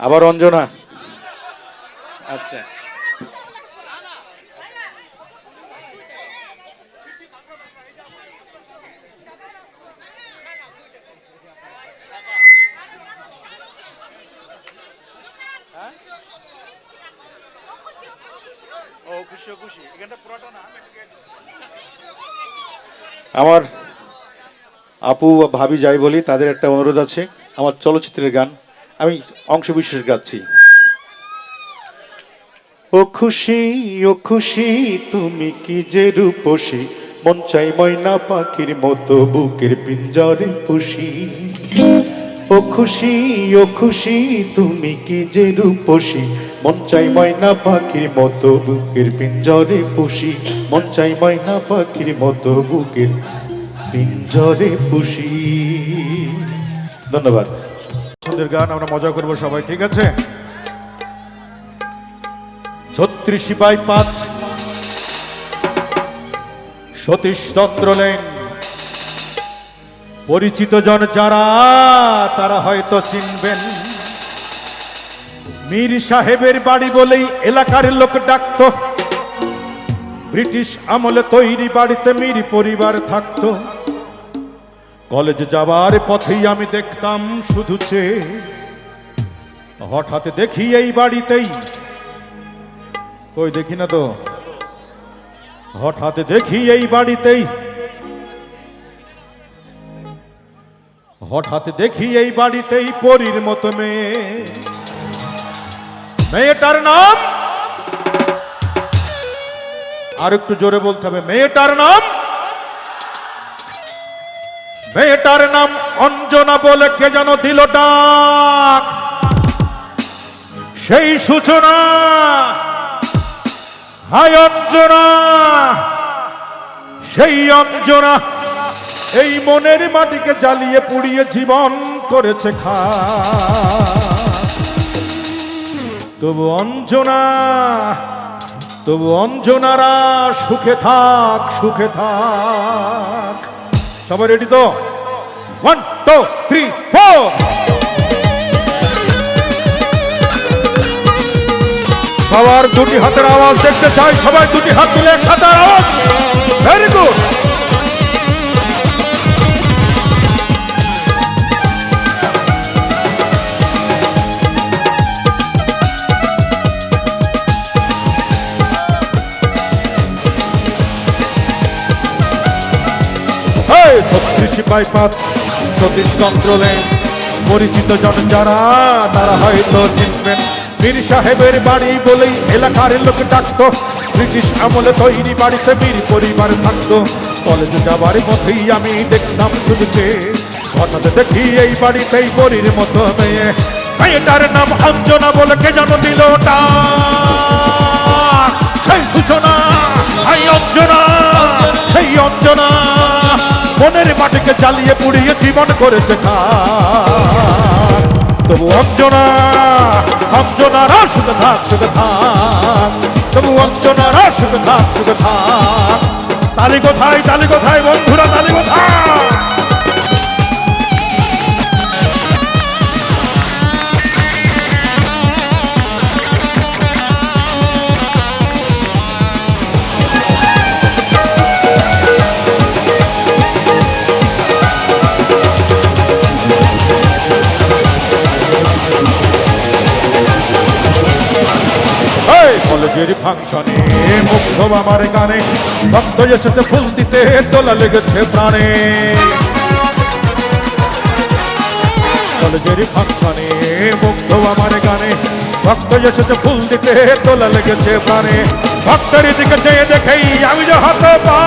আবার অঞ্জনা। আচ্ছা। আমার আপু ভাবি যাই বলি, তাদের একটা অনুরোধ আছে। আমার চলচ্চিত্রের গান, আমি অংশ গাচ্ছি। ও খুশি ও খুশি, তুমি কি যে রূপসী? মন চাই ময়না পাখির মতো, বুকের পিঞ্জরে পুষি। ও খুশি ও খুশি, তুমি কি যে রূপসী? মন চাই ময়না পাখির মতো, বুকের পিঞ্জরে পুষি। মন চাই ময়না পাখির মতো, বুকের পিঞ্জরে পুষি। ধন্যবাদ। পছন্দের গান, আমরা মজা করব সবাই, ঠিক আছে? ছত্রিশ বাই পাঁচ। সতীশ চন্দ্র লেন পরিচিত জন যারা, তারা হয়তো চিনবেন। মীর সাহেবের বাড়ি বলেই এলাকার লোক ডাকত। ব্রিটিশ আমলে তৈরি বাড়িতে মীর পরিবার থাকতো। কলেজ যাবার পথেই আমি দেখতাম শুধু চেয়ে হঠাৎ দেখি এই বাড়িতেই। কই দেখি না তো? হঠাৎ দেখি এই বাড়িতেই। হঠাৎ দেখি এই বাড়িতেই পরীর মতো মেয়ে। মেয়েটার নাম? আর একটু জোরে বলতে হবে, মেয়েটার নাম? মেয়েটার নাম অঞ্জনা বলে কে যেন দিল ডাক। সেই সূচনা। হায় অঞ্জনা। সেই অঞ্জনা। এই মনের মাটিকে জ্বালিয়ে পুড়িয়ে জীবন করেছে খা। তবু অঞ্জনা, তবু অঞ্জনারা সুখে থাক সুখে থাক। সবাই রেডি তো? ওয়ান টু থ্রি ফোর সবার দুটি হাতের আওয়াজ দেখতে চাই, সবাই দুটি হাত তুলে একসাথে আওয়াজ। ভেরি গুড ছত্রিশ বাই পাঁচ সতীশ তন্ত্র লেন। পরিচিত জন যারা, তারা হয়তো চিনবেন। মীর সাহেবের বাড়ি বলেই এলাকার লোক ডাকতো। ব্রিটিশ আমলে তৈরি বাড়িতে বীর পরিবার থাকতো। কলেজে যাবার পথেই আমি দেখতাম শুধু হঠাৎ দেখি এই বাড়িতেই পরীর মতো মেয়ে। মেয়েটার নাম অঞ্জনা বলে কে যেন দিল ডাক। মনের মাটিকে চালিয়ে পুড়িয়ে জীবন করেছে তবু অঞ্জনা অঞ্জনারা সুখে থাক সুখ থাক। তবু অঞ্জনারা সুখে থাক সুখ থাক। তালি কোথায় তালি কোথায় বন্ধুরা, তালি কোথায়? কলেজের ফাংশনে মুগ্ধ আমার গানে। ভক্ত এসেছে ফুল দিতে তোলা লেগেছে প্রাণে। কলেজের ফাংশনে মুগ্ধ আমার গানে। ভক্ত এসেছে ফুল দিতে তোলা লেগেছে প্রাণে। ভক্তের দিকে চেয়ে দেখেই আমি যে হাত পা